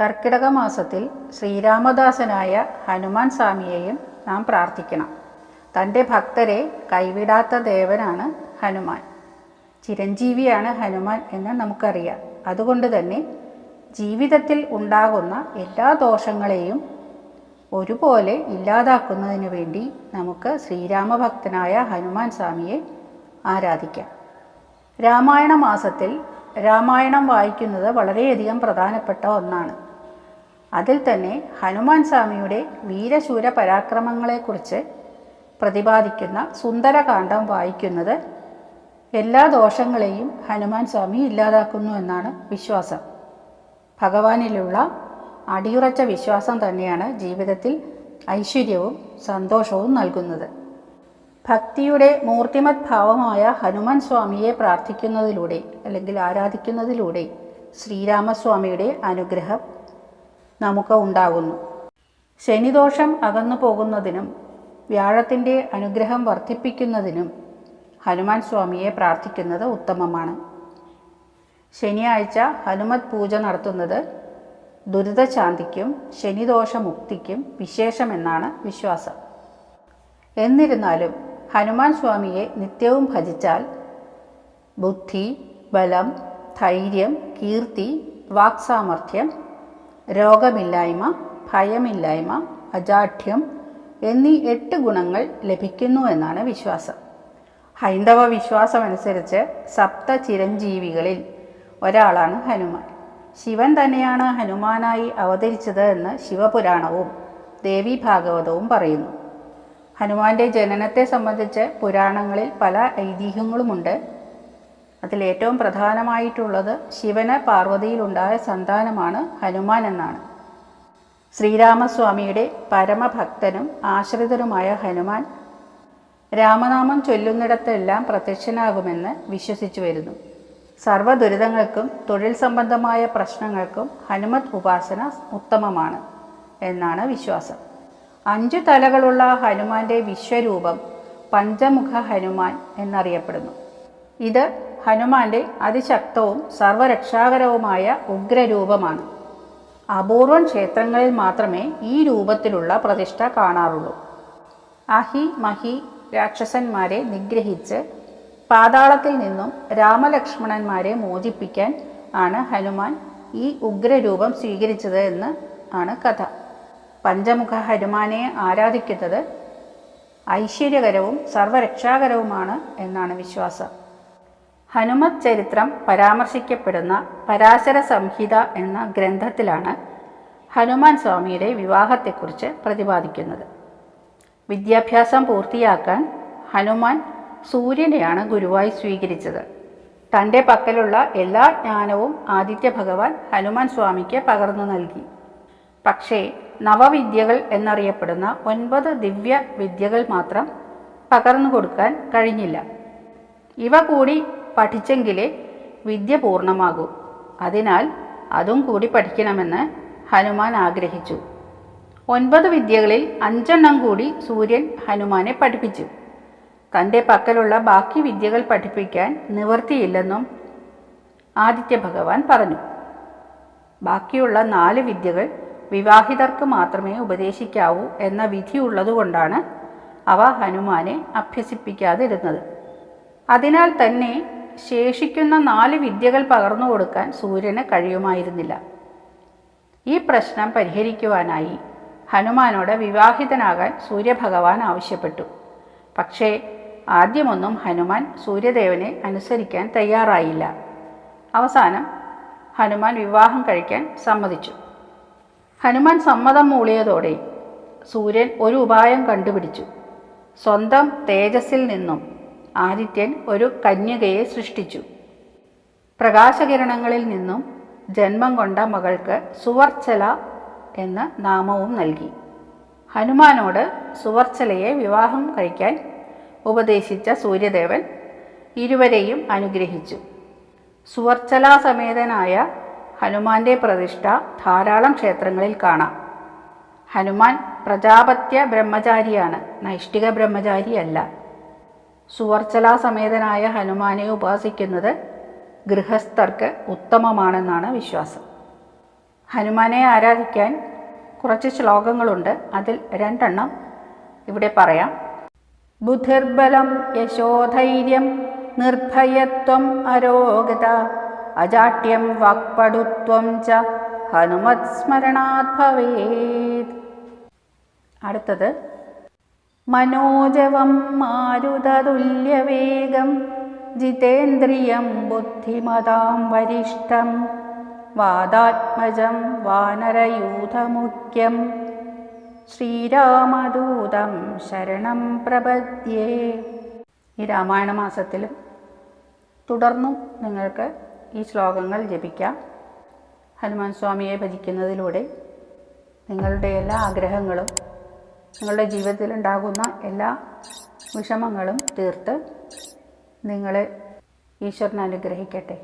കർക്കിടക മാസത്തിൽ ശ്രീരാമദാസനായ ഹനുമാൻ സ്വാമിയെയും നാം പ്രാർത്ഥിക്കണം. തന്റെ ഭക്തരെ കൈവിടാത്ത ദേവനാണ് ഹനുമാൻ. ചിരഞ്ജീവിയാണ് ഹനുമാൻ എന്ന് നമുക്കറിയാം. അതുകൊണ്ട് തന്നെ ജീവിതത്തിൽ ഉണ്ടാകുന്ന എല്ലാ ദോഷങ്ങളെയും ഒരുപോലെ ഇല്ലാതാക്കുന്നതിന് വേണ്ടി നമുക്ക് ശ്രീരാമഭക്തനായ ഹനുമാൻ സ്വാമിയെ ആരാധിക്കാം. രാമായണ മാസത്തിൽ രാമായണം വായിക്കുന്നത് വളരെയധികം പ്രധാനപ്പെട്ട ഒന്നാണ്. അതിൽ തന്നെ ഹനുമാൻ സ്വാമിയുടെ വീരശൂര പരാക്രമങ്ങളെക്കുറിച്ച് പ്രതിപാദിക്കുന്ന സുന്ദരകാന്ഡം വായിക്കുന്നത് എല്ലാ ദോഷങ്ങളെയും ഹനുമാൻ സ്വാമി ഇല്ലാതാക്കുന്നു എന്നാണ് വിശ്വാസം. ഭഗവാനിലുള്ള അടിയുറച്ച വിശ്വാസം തന്നെയാണ് ജീവിതത്തിൽ ഐശ്വര്യവും സന്തോഷവും നൽകുന്നത്. ഭക്തിയുടെ മൂർത്തിമത് ഭാവമായ ഹനുമാൻ സ്വാമിയെ പ്രാർത്ഥിക്കുന്നതിലൂടെ അല്ലെങ്കിൽ ആരാധിക്കുന്നതിലൂടെ ശ്രീരാമസ്വാമിയുടെ അനുഗ്രഹം നമുക്ക് ഉണ്ടാകുന്നു ശനിദോഷം അകന്നു പോകുന്നതിനും വ്യാഴത്തിന്റെ അനുഗ്രഹം വർദ്ധിപ്പിക്കുന്നതിനും ഹനുമാൻ സ്വാമിയെ പ്രാർത്ഥിക്കുന്നത് ഉത്തമമാണ്. ശനിയാഴ്ച ഹനുമത് പൂജ നടത്തുന്നത് ദുരിതശാന്തിക്കും ശനിദോഷമുക്തിക്കും വിശേഷമെന്നാണ് വിശ്വാസം. എന്നിരുന്നാലും ഹനുമാൻ സ്വാമിയെ നിത്യവും ഭജിച്ചാൽ ബുദ്ധി ബലം ധൈര്യം കീർത്തി വാക്സാമർഥ്യം രോഗമില്ലായ്മ ഭയമില്ലായ്മ അജാഠ്യം എന്നീ എട്ട് ഗുണങ്ങൾ ലഭിക്കുന്നു എന്നാണ് വിശ്വാസം. ഹൈന്ദവ വിശ്വാസമനുസരിച്ച് സപ്ത ചിരഞ്ജീവികളിൽ ഒരാളാണ് ഹനുമാൻ. ശിവൻ തന്നെയാണ് ഹനുമാനായി അവതരിച്ചത് എന്ന് ശിവപുരാണവും ദേവി ഭാഗവതവും പറയുന്നു. ഹനുമാന്റെ ജനനത്തെ സംബന്ധിച്ച് പുരാണങ്ങളിൽ പല ഐതിഹ്യങ്ങളുമുണ്ട്. അതിലേറ്റവും പ്രധാനമായിട്ടുള്ളത് ശിവന് പാർവതിയിലുണ്ടായ സന്താനമാണ് ഹനുമാൻ എന്നാണ്. ശ്രീരാമസ്വാമിയുടെ പരമഭക്തനും ആശ്രിതനുമായ ഹനുമാൻ രാമനാമം ചൊല്ലുന്നിടത്തെല്ലാം പ്രത്യക്ഷനാകുമെന്ന് വിശ്വസിച്ചു വരുന്നു. സർവ ദുരിതങ്ങൾക്കും തൊഴിൽ സംബന്ധമായ പ്രശ്നങ്ങൾക്കും ഹനുമത് ഉപാസന ഉത്തമമാണ് എന്നാണ് വിശ്വാസം. അഞ്ചു തലകളുള്ള ഹനുമാന്റെ വിശ്വരൂപം പഞ്ചമുഖ ഹനുമാൻ എന്നറിയപ്പെടുന്നു. ഇത് ഹനുമാന്റെ അതിശക്തവും സർവരക്ഷാകരവുമായ ഉഗ്രരൂപമാണ്. അപൂർവം ക്ഷേത്രങ്ങളിൽ മാത്രമേ ഈ രൂപത്തിലുള്ള പ്രതിഷ്ഠ കാണാറുള്ളൂ. അഹി മഹി രാക്ഷസന്മാരെ നിഗ്രഹിച്ച് പാതാളത്തിൽ നിന്നും രാമലക്ഷ്മണന്മാരെ മോചിപ്പിക്കാൻ ആണ് ഹനുമാൻ ഈ ഉഗ്രരൂപം സ്വീകരിച്ചത് എന്ന് ആണ് കഥ. പഞ്ചമുഖ ഹനുമാനെ ആരാധിക്കുന്നത് ഐശ്വര്യകരവും സർവരക്ഷാകരവുമാണ് എന്നാണ് വിശ്വാസം. ഹനുമത് ചരിത്രം പരാമർശിക്കപ്പെടുന്ന പരാശര സംഹിത എന്ന ഗ്രന്ഥത്തിലാണ് ഹനുമാൻ സ്വാമിയുടെ വിവാഹത്തെക്കുറിച്ച് പ്രതിപാദിക്കുന്നത്. വിദ്യാഭ്യാസം പൂർത്തിയാക്കാൻ ഹനുമാൻ സൂര്യനെയാണ് ഗുരുവായി സ്വീകരിച്ചത്. തന്റെ പക്കലുള്ള എല്ലാ ജ്ഞാനവും ആദിത്യ ഭഗവാൻ ഹനുമാൻ സ്വാമിക്ക് പകർന്നു നൽകി. പക്ഷേ നവവിദ്യകൾ എന്നറിയപ്പെടുന്ന ഒൻപത് ദിവ്യ വിദ്യകൾ മാത്രം പകർന്നു കൊടുക്കാൻ കഴിഞ്ഞില്ല. ഇവ കൂടി പഠിച്ചെങ്കിലേ വിദ്യ പൂർണമാകൂ. അതിനാൽ അതും കൂടി പഠിക്കണമെന്ന് ഹനുമാൻ ആഗ്രഹിച്ചു. ഒൻപത് വിദ്യകളിൽ അഞ്ചെണ്ണം കൂടി സൂര്യൻ ഹനുമാനെ പഠിപ്പിച്ചു. തന്റെ പക്കലുള്ള ബാക്കി വിദ്യകൾ പഠിപ്പിക്കാൻ നിവൃത്തിയില്ലെന്നും ആദിത്യ ഭഗവാൻ പറഞ്ഞു. ബാക്കിയുള്ള നാല് വിദ്യകൾ വിവാഹിതർക്ക് മാത്രമേ ഉപദേശിക്കാവൂ എന്ന വിധിയുള്ളതുകൊണ്ടാണ് അവ ഹനുമാനെ അഭ്യസിപ്പിക്കാതിരുന്നത്. അതിനാൽ തന്നെ ശേഷിക്കുന്ന നാല് വിദ്യകൾ പകർന്നു കൊടുക്കാൻ സൂര്യന് കഴിയുമായിരുന്നില്ല. ഈ പ്രശ്നം പരിഹരിക്കുവാനായി ഹനുമാനോട് വിവാഹിതനാകാൻ സൂര്യഭഗവാൻ ആവശ്യപ്പെട്ടു. പക്ഷേ ആദ്യമൊന്നും ഹനുമാൻ സൂര്യദേവനെ അനുസരിക്കാൻ തയ്യാറായില്ല. അവസാനം ഹനുമാൻ വിവാഹം കഴിക്കാൻ സമ്മതിച്ചു. ഹനുമാൻ സമ്മതം മൂളിയതോടെ സൂര്യൻ ഒരു ഉപായം കണ്ടുപിടിച്ചു. സ്വന്തം തേജസ്സിൽ നിന്നും ആദിത്യൻ ഒരു കന്യകയെ സൃഷ്ടിച്ചു. പ്രകാശകിരണങ്ങളിൽ നിന്നും ജന്മം കൊണ്ട മകൾക്ക് സുവർച്ചല എന്ന നാമവും നൽകി. ഹനുമാനോട് സുവർച്ചലയെ വിവാഹം കഴിക്കാൻ ഉപദേശിച്ച സൂര്യദേവൻ ഇരുവരെയും അനുഗ്രഹിച്ചു. സുവർച്ചലാസമേതനായ ഹനുമാന്റെ പ്രതിഷ്ഠ ധാരാളം ക്ഷേത്രങ്ങളിൽ കാണാം. ഹനുമാൻ പ്രജാപത്യ ബ്രഹ്മചാരിയാണ്. നൈഷ്ഠിക ബ്രഹ്മചാരിയല്ല. സുവർച്ചലാസമേതനായ ഹനുമാനെ ഉപാസിക്കുന്നത് ഗൃഹസ്ഥർക്ക് ഉത്തമമാണെന്നാണ് വിശ്വാസം. ഹനുമാനെ ആരാധിക്കാൻ കുറച്ച് ശ്ലോകങ്ങളുണ്ട്. അതിൽ രണ്ടെണ്ണം ഇവിടെ പറയാം. ബുദ്ധിർബലം യശോധൈര്യം നിർഭയത്വം അരോഗത അജാട്യം വാക്പടുത്വം ച ഹനുമത് സ്മരണാത് ഭവേത്. അടുത്തത് മനോജവം മാരുതതുല്യവേഗം ജിതേന്ദ്രിയം ബുദ്ധിമതാം വരിഷ്ഠം വാദാത്മജം വാനരയൂഥമുഖ്യം. ശ്രീരാമദൂതം ശരണം പ്രപദ്യേ. ഈ രാമായണ മാസത്തിലും തുടർന്നും നിങ്ങൾക്ക് ഈ ശ്ലോകങ്ങൾ ജപിക്കാം. ഹനുമാൻ സ്വാമിയെ ഭജിക്കുന്നതിലൂടെ നിങ്ങളുടെ എല്ലാ ആഗ്രഹങ്ങളും നിങ്ങളുടെ ജീവിതത്തിലുണ്ടാകുന്ന എല്ലാ വിഷമങ്ങളും തീർത്ത് നിങ്ങളെ ഈശ്വരൻ അനുഗ്രഹിക്കട്ടെ.